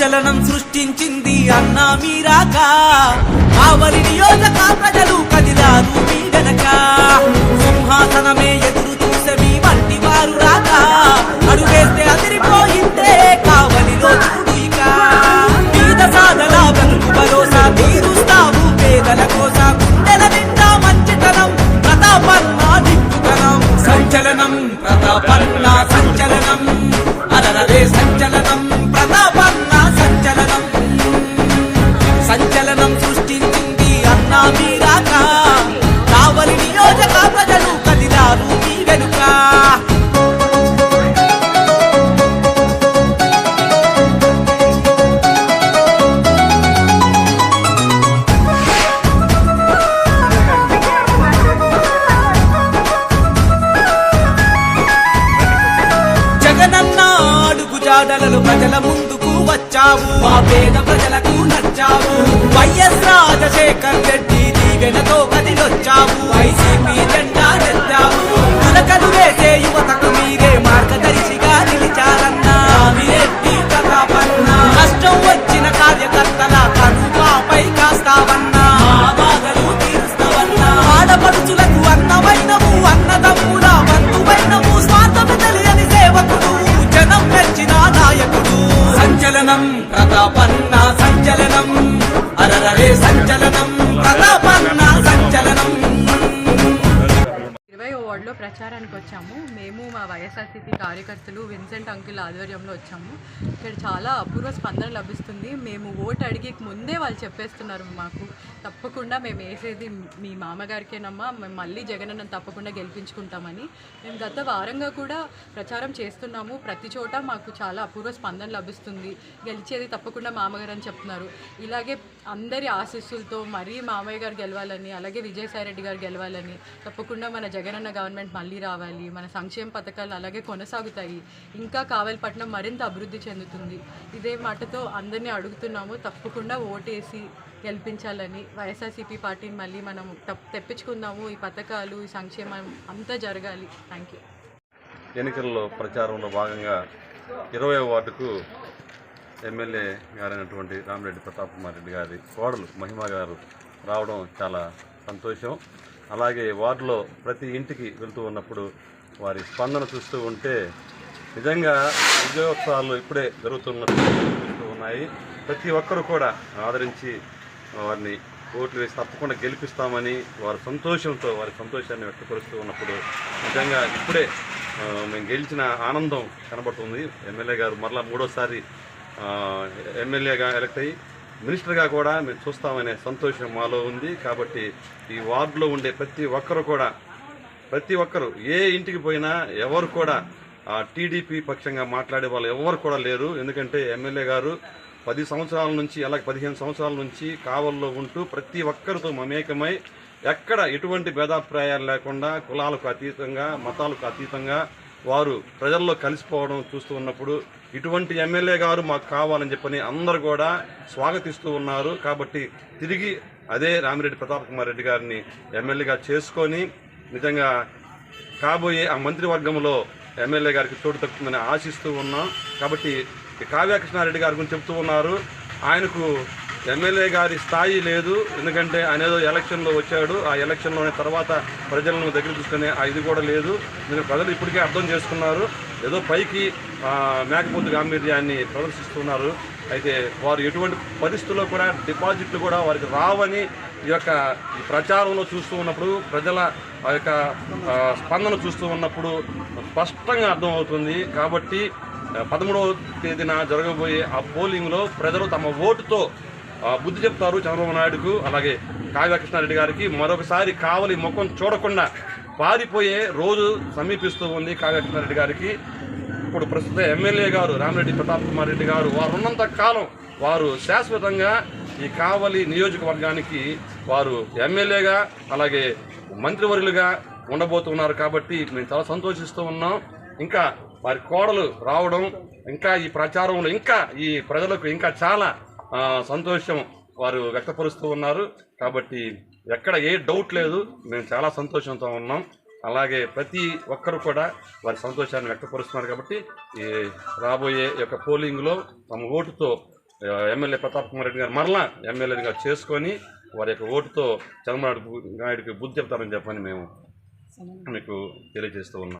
సంచలనం సృష్టించింది అన్నా మీరాక. కావలి నియోజక ప్రజలు కదిలారు మీ గనక సింహాసనమే ఎదురు చూసే మీ వంటి వారు రాక. అడుగేస్తే అదిరిపోయిందే కావలిలో చూడు ఇక. సాధన బతుకు భరోసా తీరుస్తావు పేదల కోస. గుండెల నిండా మంచితనం ప్రతాపన్న దిక్కుతనం. సంచలనం ప్రతాపన్న సంచలనం. అడుగు ప్రజల ముందుకు వచ్చావు. మా పేద ప్రజలకు నచ్చావు. వైఎస్ రాజశేఖర్ రెడ్డి దీవెనతో కదిలొచ్చావు. వైసీపీ జెండా నెత్తావు. పులకలు సంచలనం. అరరే సంచలనం. ప్రచారానికి వచ్చాము. మేము మా వైఎస్ఆర్సీపీ కార్యకర్తలు విన్సెంట్ అంకుల్ ఆధ్వర్యంలో వచ్చాము. ఇక్కడ చాలా అపూర్వ స్పందన లభిస్తుంది. మేము ఓటు అడిగి ముందే వాళ్ళు చెప్పేస్తున్నారు మాకు. తప్పకుండా మేము వేసేది మీ మామగారికేనమ్మా. మేము మళ్ళీ జగనన్న తప్పకుండా గెలిపించుకుంటామని. మేము గత వారంగా కూడా ప్రచారం చేస్తున్నాము. ప్రతి చోట మాకు చాలా అపూర్వ స్పందన లభిస్తుంది. గెలిచేది తప్పకుండా మామగారు అని చెప్తున్నారు. ఇలాగే అందరి ఆశీస్సులతో మరీ మామయ్య గారు గెలవాలని అలాగే విజయసాయి రెడ్డి గారు గెలవాలని తప్పకుండా మన జగనన్న గవర్నమెంట్ మళ్ళీ రావాలి మన సంక్షేమ పథకాలు అలాగే కొనసాగుతాయి. ఇంకా కావలిపట్నం మరింత అభివృద్ధి చెందుతుంది. ఇదే మాటతో అందరినీ అడుగుతున్నాము. తప్పకుండా ఓటేసి గెలిపించాలని వైఎస్ఆర్సీపీ పార్టీని మళ్ళీ మనం తెప్పించుకుందాము. ఈ పథకాలు ఈ సంక్షేమం అంతా జరగాలి. థ్యాంక్ యూ ఎన్నికల్లో ప్రచారంలో భాగంగా ఇరవై వార్డుకు ఎమ్మెల్యే గారైనటువంటి రామిరెడ్డి ప్రతాప్ కుమార్ రెడ్డి గారి కోడలు మహిమ గారు రావడం చాలా సంతోషం. అలాగే వార్డులో ప్రతి ఇంటికి వెళ్తూ ఉన్నప్పుడు వారి స్పందన చూస్తూ ఉంటే నిజంగా విజయోత్సవాలు ఇప్పుడే జరుగుతున్నట్టు ఉన్నాయి. ప్రతి ఒక్కరు కూడా ఆదరించి వారిని ఓట్లు వేసి తప్పకుండా గెలిపిస్తామని వారి సంతోషంతో వారి సంతోషాన్ని వ్యక్తపరుస్తూ ఉన్నప్పుడు నిజంగా ఇప్పుడే మేము గెలిచిన ఆనందం కనబడుతుంది. ఎమ్మెల్యే గారు మరలా మూడోసారి ఎమ్మెల్యేగా ఎలక్ట్ అయ్యి మినిస్టర్గా కూడా మేము చూస్తామనే సంతోషం మాలో ఉంది. కాబట్టి ఈ వార్డులో ఉండే ప్రతి ఒక్కరు కూడా ప్రతి ఒక్కరు ఏ ఇంటికి పోయినా ఎవరు కూడా ఆ టీడీపీ పక్షంగా మాట్లాడే వాళ్ళు ఎవరు కూడా లేరు. ఎందుకంటే ఎమ్మెల్యే గారు పది సంవత్సరాల నుంచి అలాగే పదిహేను సంవత్సరాల నుంచి కావల్లో ఉంటూ ప్రతి ఒక్కరితో మమేకమై ఎక్కడ ఎటువంటి భేదాభిప్రాయాలు లేకుండా కులాలకు అతీతంగా మతాలకు అతీతంగా వారు ప్రజల్లో కలిసిపోవడం చూస్తూ ఉన్నప్పుడు ఇటువంటి ఎమ్మెల్యే గారు మాకు కావాలని చెప్పని అందరూ కూడా స్వాగతిస్తూ ఉన్నారు. కాబట్టి తిరిగి అదే రామిరెడ్డి ప్రతాప్ కుమార్ రెడ్డి గారిని ఎమ్మెల్యేగా చేసుకొని నిజంగా కాబోయే ఆ మంత్రివర్గంలో ఎమ్మెల్యే గారికి చోటు దక్కుతుందని ఆశిస్తూ ఉన్నాం. కాబట్టి కావ్యకృష్ణారెడ్డి గారి గురించి చెప్తూ ఉన్నారు. ఆయనకు ఎమ్మెల్యే గారి స్థాయి లేదు. ఎందుకంటే ఆయన ఏదో ఎలక్షన్లో వచ్చాడు. ఆ ఎలక్షన్లోనే తర్వాత ప్రజలను దగ్గర చూసుకునే ఆ ఇది కూడా లేదు. ఎందుకంటే ప్రజలు ఇప్పటికే అర్థం చేసుకున్నారు. ఏదో పైకి మేకపోతు గాంభీర్యాన్ని ప్రదర్శిస్తున్నారు. అయితే వారు ఎటువంటి పరిస్థితుల్లో కూడా డిపాజిట్లు కూడా వారికి రావని ఈ యొక్క ఈ ప్రచారంలో చూస్తూ ఉన్నప్పుడు ప్రజల ఆ యొక్క స్పందన చూస్తూ ఉన్నప్పుడు స్పష్టంగా అర్థమవుతుంది. కాబట్టి పదమూడవ తేదీన జరగబోయే ఆ పోలింగ్లో ప్రజలు తమ ఓటుతో బుద్ధి చెప్తారు చంద్రబాబు నాయుడుకు అలాగే కావ్య కృష్ణారెడ్డి గారికి. మరొకసారి కావలి ముఖం చూడకుండా పారిపోయే రోజు సమీపిస్తూ ఉంది కావ్య కృష్ణారెడ్డి గారికి. ఇప్పుడు ప్రస్తుత ఎమ్మెల్యే గారు రామిరెడ్డి ప్రతాప్ కుమార్ రెడ్డి గారు వారు ఉన్నంత కాలం వారు శాశ్వతంగా ఈ కావలి నియోజకవర్గానికి వారు ఎమ్మెల్యేగా అలాగే మంత్రివర్యులుగా ఉండబోతున్నారు కాబట్టి మేము చాలా సంతోషిస్తూ ఉన్నాం. ఇంకా వారి కోడలు రావడం ఇంకా ఈ ప్రచారంలో ఇంకా ఈ ప్రజలకు ఇంకా చాలా సంతోషం వారు వ్యక్తపరుస్తూ ఉన్నారు. కాబట్టి ఎక్కడ ఏ డౌట్ లేదు మేము చాలా సంతోషంతో ఉన్నాం. అలాగే ప్రతి ఒక్కరు కూడా వారి సంతోషాన్ని వ్యక్తపరుస్తున్నారు కాబట్టి ఈ రాబోయే ఈ యొక్క పోలింగ్లో తమ ఓటుతో ఎమ్మెల్యే ప్రతాప్ కుమార్ రెడ్డి గారు మరలా ఎమ్మెల్యేగా చేసుకొని వారి యొక్క ఓటుతో చంద్రబాబు నాయుడుకి బుద్ధి చెప్తారని చెప్పని మేము మీకు తెలియజేస్తూ ఉన్నాం.